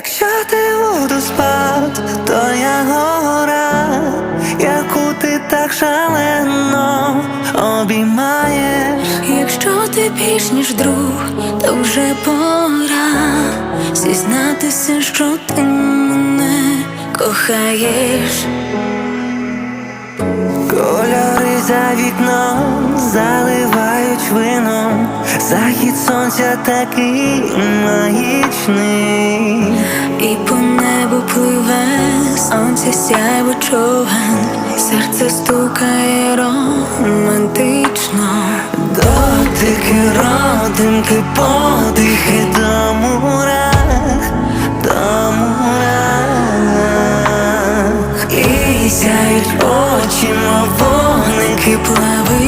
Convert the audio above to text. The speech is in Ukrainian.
Якщо ти водоспад, то я гора, яку ти так шалено обіймаєш. Якщо ти більш ніж друг, то вже пора зізнатися, що ти мене кохаєш. Кольори за вікном заливають вином, захід сонця такий магічний пливе, сонце сяйво човен, серце стукає романтично, дотики, родинки, подихи до мурах, до мурах І сяють очі, мов вогники плави.